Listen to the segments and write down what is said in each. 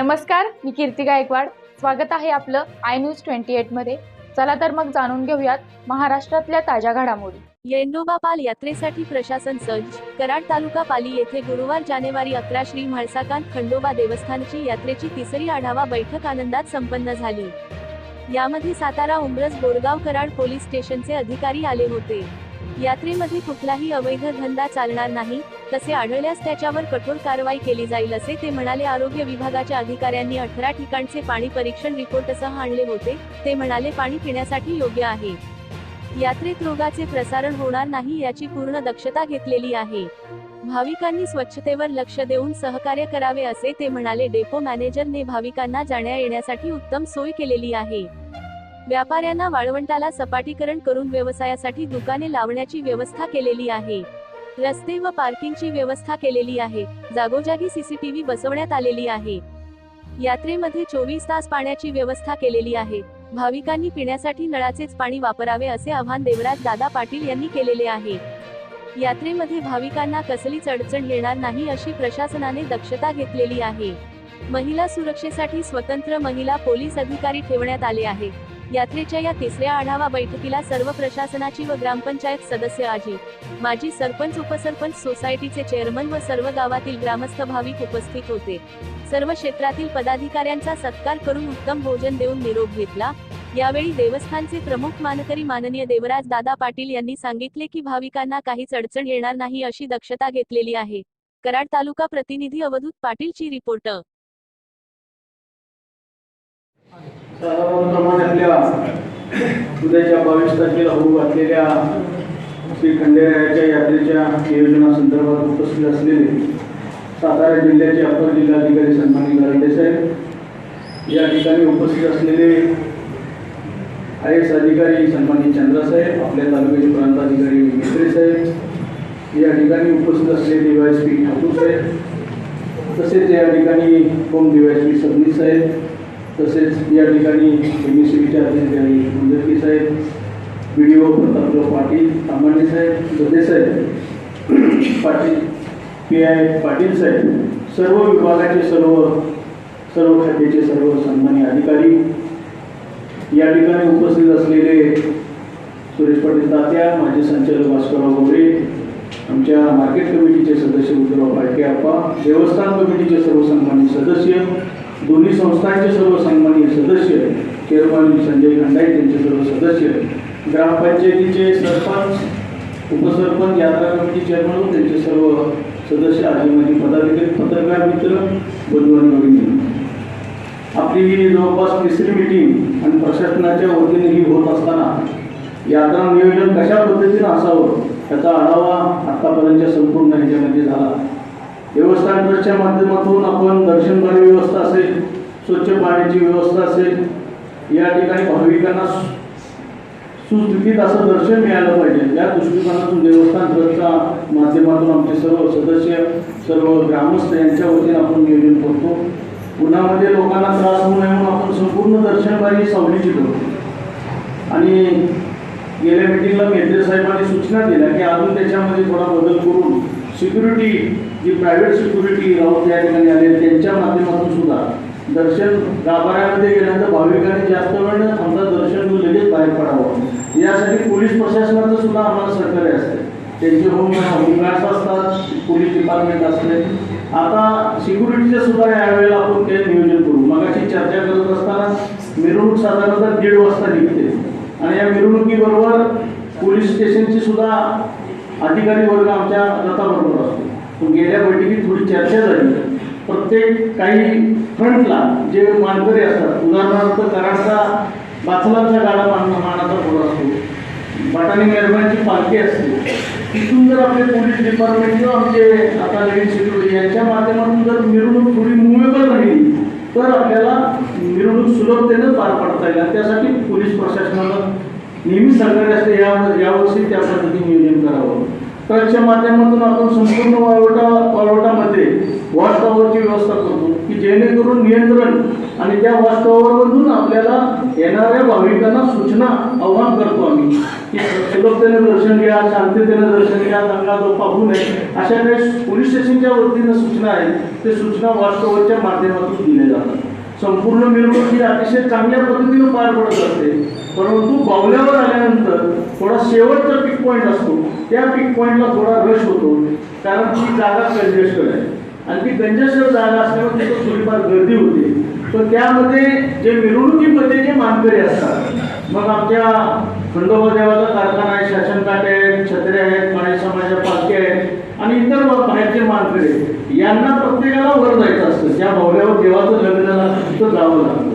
नमस्कार मी कीर्ती गायकवाड. स्वागत आहे आपलं आय न्यूज ट्वेंटी एटमध्ये चला तर मग जाणून घेऊयात महाराष्ट्रातल्या ताज्या घडामोडी. येंडोबा पाल यात्रेसाठी प्रशासन सज्ज. कराड तालुका पाली येथे गुरुवार जानेवारी अकरा श्री म्हाळसाकांत खंडोबा देवस्थानची यात्रेची तिसरी आढावा बैठक आनंदात संपन्न झाली. यामध्ये सातारा उमरस बोरगाव कराड पोलीस स्टेशनचे अधिकारी आले होते. यात्रेमध्ये कुठलाही अवैध धंदा चालणार नाही तसे आढळल्यास त्याच्यावर कठोर कारवाई केली जाईल असे ते म्हणाले. आरोग्य विभागाच्या अधिकाऱ्यांनी अठरा ठिकाणचे पाणी परीक्षण रिपोर्टसह आणले होते. ते म्हणाले पाणी पिण्यासाठी योग्य आहे. यात्रेत रोगाचे प्रसारण होणार नाही याची पूर्ण दक्षता घेतलेली आहे. भाविकांनी स्वच्छतेवर लक्ष देऊन सहकार्य करावे असे ते म्हणाले. डेपो मॅनेजरने भाविकांना जाण्या येण्यासाठी उत्तम सोय केलेली आहे. व्यापाऱ्यांना वाळवंटाला सपाटीकरण करून व्यवसायासाठी दुकाने लावण्याची व्यवस्था केलेली आहे. रस्ते व पार्किंगची व्यवस्था केलेली आहे. जागोजागी सीसीटीव्ही बसवण्यात आलेली आहे. यात्रेमध्ये चोवीस तास पाण्याची व्यवस्था केलेली आहे. भाविकांनी पिण्यासाठी नळाचेच पाणी वापरावे असे आव्हान देवराज दादा पाटील यांनी केलेले आहे. यात्रेमध्ये भाविकांना कसलीच अडचण येणार नाही अशी प्रशासनाने दक्षता घेतलेली आहे. महिला सुरक्षेसाठी स्वतंत्र महिला पोलीस अधिकारी ठेवण्यात आले आहे यात्रेच्या या तिसऱ्या आढावा बैठकीला सर्व प्रशासनाची व ग्रामपंचायत सदस्य आजी माजी सरपंच उपसरपंच सोसायटीचे चेअरमन व सर्व गावातील ग्रामस्थ भाविक उपस्थित होते. सर्व क्षेत्रातील पदाधिकाऱ्यांचा सत्कार करून उत्तम भोजन देऊन निरोप घेतला. यावेळी देवस्थानचे प्रमुख मानकरी माननीय देवराज दादा पाटील यांनी सांगितले की भाविकांना काहीच अडचण येणार नाही अशी दक्षता घेतलेली आहे. कराड तालुका प्रतिनिधी अवधूत पाटीलची रिपोर्ट. सर्वप्रमाणे आपल्या उद्याच्या बावीस तारखेला होऊ घातलेल्या श्री खंडेरायाच्या यात्रेच्या नियोजनासंदर्भात उपस्थित असलेले सातारा जिल्ह्याचे अपर जिल्हाधिकारी सन्मानित गारंडे साहेब या ठिकाणी उपस्थित असलेले आय एस अधिकारी सन्मानित चंद्रासाहेब आपल्या तालुक्याचे प्रांताधिकारी मिस्त्री साहेब या ठिकाणी उपस्थित असलेले डीवायस पी ठाकूर साहेब तसेच या ठिकाणी home D Y S P Sabnis साहेब तसेच या ठिकाणी एम एस सीच्या अधिकारी मुंजकी साहेब B D O Prataprao Patil Tamane साहेब गदे साहेब पाटील पी आय पाटील साहेब सर्व विभागाचे सर्व सर्व खात्याचे सर्व सन्मान्य अधिकारी या ठिकाणी उपस्थित असलेले सुरेश पाटील तात्या माजी संचालक भास्करराव गोरे आमच्या मार्केट कमिटीचे सदस्य उद्धवराव फाळके आप्पा देवस्थान कमिटीचे सर्व सन्मानित सदस्य दोन्ही संस्थांचे सर्व सन्माननीय सदस्य चेअरमन संजय खंडाई त्यांचे सर्व सदस्य ग्रामपंचायतीचे सरपंच उपसरपंच यात्रा कमिटी चेअरमन त्यांचे सर्व सदस्य आजी माजी पदाधिकारी पत्रकार मित्र बंधू आणि भगिनी आपली ही जवळपास तिसरी मीटिंग आणि प्रशासनाच्या वतीने ही होत असताना यात्रा नियोजन कशा पद्धतीनं असावं याचा आढावा आत्तापर्यंतच्या संपूर्ण ह्याच्यामध्ये झाला. देवस्थान ट्रस्टच्या माध्यमातून आपण दर्शनबारी व्यवस्था असेल स्वच्छ पाण्याची व्यवस्था असेल या ठिकाणी भाविकांना सु- सुस्थितीत असं दर्शन मिळालं पाहिजे. या दृष्टिकोनातून देवस्थान ट्रस्टच्या माध्यमातून आमचे सर्व सदस्य सर्व ग्रामस्थ यांच्या वतीने आपण नियोजन करतो. उन्हामध्ये म्हणजे लोकांना त्रास होऊ नये म्हणून आपण संपूर्ण दर्शनबारी सावलीची करतो. आणि गेल्या मिटिंगला मेत्रे साहेबांनी सूचना दिल्या की अजून त्याच्यामध्ये थोडा बदल करून सिक्युरिटी जी प्रायव्हेट सिक्युरिटी राऊत त्या ठिकाणी आले त्यांच्या माध्यमातून सुद्धा दर्शन गाभाऱ्यामध्ये गेल्यानंतर भाविकांनी जास्त वेळ न थांबता दर्शन घेऊन लगेच बाहेर पडावं. यासाठी पोलीस प्रशासनाचं सुद्धा आम्हाला सहकार्य असते. त्यांचे होम होमगार्ड्स असतात पोलीस डिपार्टमेंट असते. आता सिक्युरिटीचं सुद्धा यावेळेला आपण काही नियोजन करू. मगाशी चर्चा करत असताना मिरवणूक साधारणतः दीड वाजता निघते. आणि या मिरवणुकीबरोबर पोलीस स्टेशनची सुद्धा अधिकारी वर्ग आमच्या रथाबरोबर असतो. गेल्या बैठकीत थोडी चर्चा झाली. प्रत्येक काही फ्रंटला जे मानकरी असतात उदाहरणार्थ कराडचा बाचलांचा गाडा मान मानाचा घोडा असतो बटाणी मेहरबानची पालखी असते. तिथून जर आपले पोलीस डिपार्टमेंट किंवा आमचे आता नवीन सिक्युरिटी यांच्या माध्यमातून जर मिरवणूक थोडी मुवेबल राहिली तर आपल्याला मिरवणूक सुलभतेनं पार पाडता येईल. त्यासाठी पोलीस प्रशासनानं नेहमी सरकारी असते या यावर्षी त्या पद्धतीने नियोजन करावं. ट्रकच्या माध्यमातून आपण संपूर्ण वाळवटा वाळवटामध्ये वास्तवावरची व्यवस्था करतो की जेणेकरून नियंत्रण आणि त्या वास्तवावरमधून आपल्याला येणाऱ्या भाविकांना सूचना आव्हान करतो आम्ही की सुलभतेने दर्शन घ्या शांततेने दर्शन घ्या दंगा जो पाहू नये अशा काही पोलीस स्टेशनच्या वतीनं सूचना आहेत ते सूचना वॉच माध्यमातून दिल्या जातात. संपूर्ण मिरवणूक ही अतिशय चांगल्या पद्धतीने पार पडत असते. परंतु बावल्यावर आल्यानंतर थोडा शेवटचा पिक पॉईंट असतो. त्या पिक पॉईंटला थोडा रश होतो. कारण ती जागा कंजेस्टेड आहे. आणि ती कंजेस्टेड जागा असल्यामुळे तिथं थोडीफार गर्दी होते. तर त्यामध्ये जे मिरवणुकीमध्ये जे मानकरी असतात मग आमच्या खंडोबा देवाचा कारखाना आहे शासनकाट आहेत छत्रे आहेत माळी समाजाच्या पालख्या आहेत आणि इतर बाहेरचे मानकरी यांना प्रत्येकाला वर जायचं असतं. त्या भावल्यावर देवाचं लग्न झालं तिथं जावं लागतं.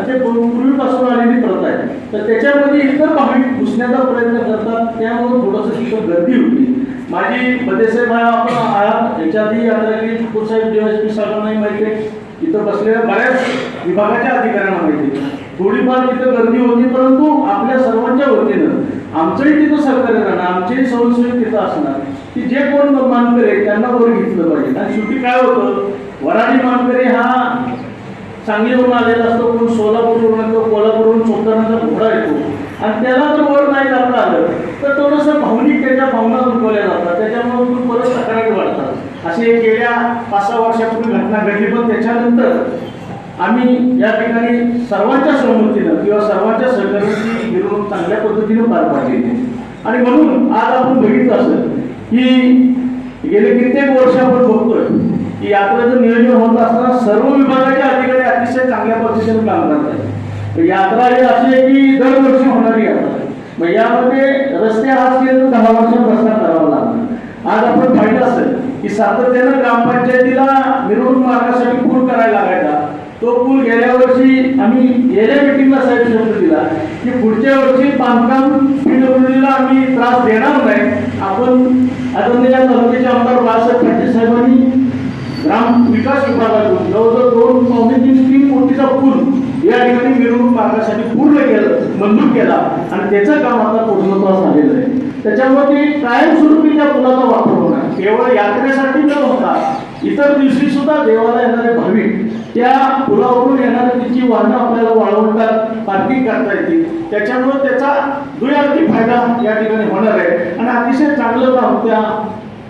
असे पूर्वीपासून आलेली प्रथा आहे. तर त्याच्यामध्ये इतर भाविक घुसण्याचा प्रयत्न करतात त्यामुळे थोडंसं तिथं गर्दी होती. माझी बदेसाहेब आपण आहात. याच्या आधी यात्रा केली ठाकूर साहेब साहेबांनाही माहिती आहे. इथं बसलेल्या बऱ्याच विभागाच्या अधिकाऱ्यांना माहिती आहे. थोडीफार तिथं गर्दी होती परंतु आपल्या सर्वांच्या वतीनं आमचंही तिथं सरकार राहणार आमचेही संशय तिथं असणार की जे कोण मानकरी आहेत त्यांना वर घेतलं पाहिजे. आणि शेवटी काय होतं? वराडी मानकरी हा सांगलीवरून आलेला असतो कोण सोलापूरवरून येतो कोल्हापूरवरून सोपतानाचा घोडा येतो. आणि त्याला जर वर नाही जाता आलं तर थोडंसं भावनिक त्याच्या भावना दुखवल्या जातात त्याच्यामुळे मग परत तक्रारी वाढतात. अशी एक गेल्या पाच सहा वर्षापूर्वी घटना घडली पण त्याच्यानंतर आम्ही या ठिकाणी सर्वांच्या सहमतीनं किंवा सर्वांच्या सहकार्याची मिरवणूक चांगल्या पद्धतीनं पार पाडली. आणि म्हणून आज आपण बघितलं असं की गेले कित्येक वर्ष आपण बघतोय की यात्रेचं नियोजन होत असताना सर्व विभागाचे अधिकारी अतिशय चांगल्या पद्धतीने काम करत आहेत. यात्रा ही अशी आहे की दरवर्षी होणारी यात्रा मग यामध्ये रस्ते आज केले तर दहा वर्षात रस्ता करावा लागला आज आपण पाहिलं असेल की सातत्यानं ग्रामपंचायतीला मिरवणूक मार्गासाठी पूल करायला लागायचा. तो पूल गेल्या वर्षी आम्ही गेल्या मिटिंगला साहेब शब्द दिला की पुढच्या वर्षी बांधकाम पीडब्ल्यूडीला आम्ही त्रास देणार नाही. आपण आता तालुक्याचे आमदार बाळासाहेब ग्राम विकास विभागातून जवळजवळ दोन पावणे तीन तीन कोटीचा पूल या ठिकाणी मिरवणूक मार्गासाठी पूर्ण केलं मंजूर केला. आणि त्याचं काम आता पूर्णत्वास आलेलं आहे. त्याच्यामुळे ते कायमस्वरूपी त्या पुलाचा वापर होणार. केवळ यात्रेसाठी न होता इतर दिवशी सुद्धा देवाला येणारे भाविक त्या पुलावरून येणारे तिची वाहनं आपल्याला वाळवतात पार्किंग करता येतील. त्याच्यामुळे त्याचा दुयार्थी फायदा या ठिकाणी होणार आहे. आणि अतिशय चांगलं काम त्या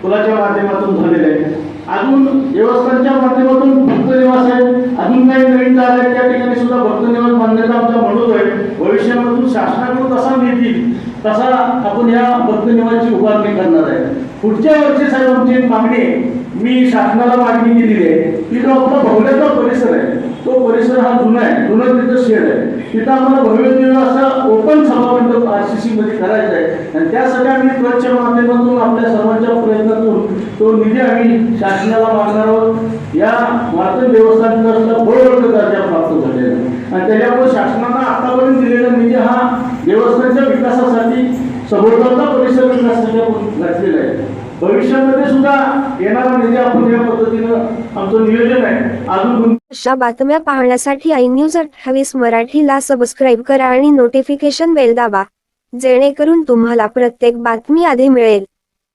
पुलाच्या माध्यमातून झालेलं आहे. अजून देवस्थानच्या माध्यमातून भक्त निवास आहे अजून काही नवीन आहे त्या ठिकाणी सुद्धा भक्त निवास बांधण्याचा आमचा म्हणून आहे भविष्यामधून शासनाकडून कसा निधी तसा आपण या भक्त निवासची उभारणी करणार आहे. पुढच्या वर्षी साहेब आमची एक मागणी आहे. मी शासनाला मागणी केलेली आहे. की जो आपला भवल्याचा परिसर आहे. तो परिसर हा जुना आहे. जुनं तिथं शेड आहे. तिथं आम्हाला भव्य दिवस असं ओपन सभामंडप आर सी सी मध्ये करायचं आहे. आणि त्यासाठी आम्ही ट्रस्टच्या माध्यमातून आपल्या सर्वांच्या प्रयत्नातून तो निधी आम्ही शासनाला मागणार आहोत. या मार्तन देवस्थान ट्रस्टला दर्जा प्राप्त झालेला आहे. आणि त्याच्यामुळे शासनानं आतापर्यंत दिलेला निधी हा देवस्थानच्या विकासासाठी सभोवतालचा परिसर विकासासाठी घातलेला आहे. भविष्यामध्ये सुद्धा येणारा निधी आपण या पद्धतीनं आमचं नियोजन आहे. अजून अशा बातम्या पाहण्यासाठी आय न्यूज अठ्ठावीस मराठीला सबस्क्राईब करा आणि नोटिफिकेशन बेल दाबा जेणेकरून तुम्हाला प्रत्येक बातमी आधी मिळेल.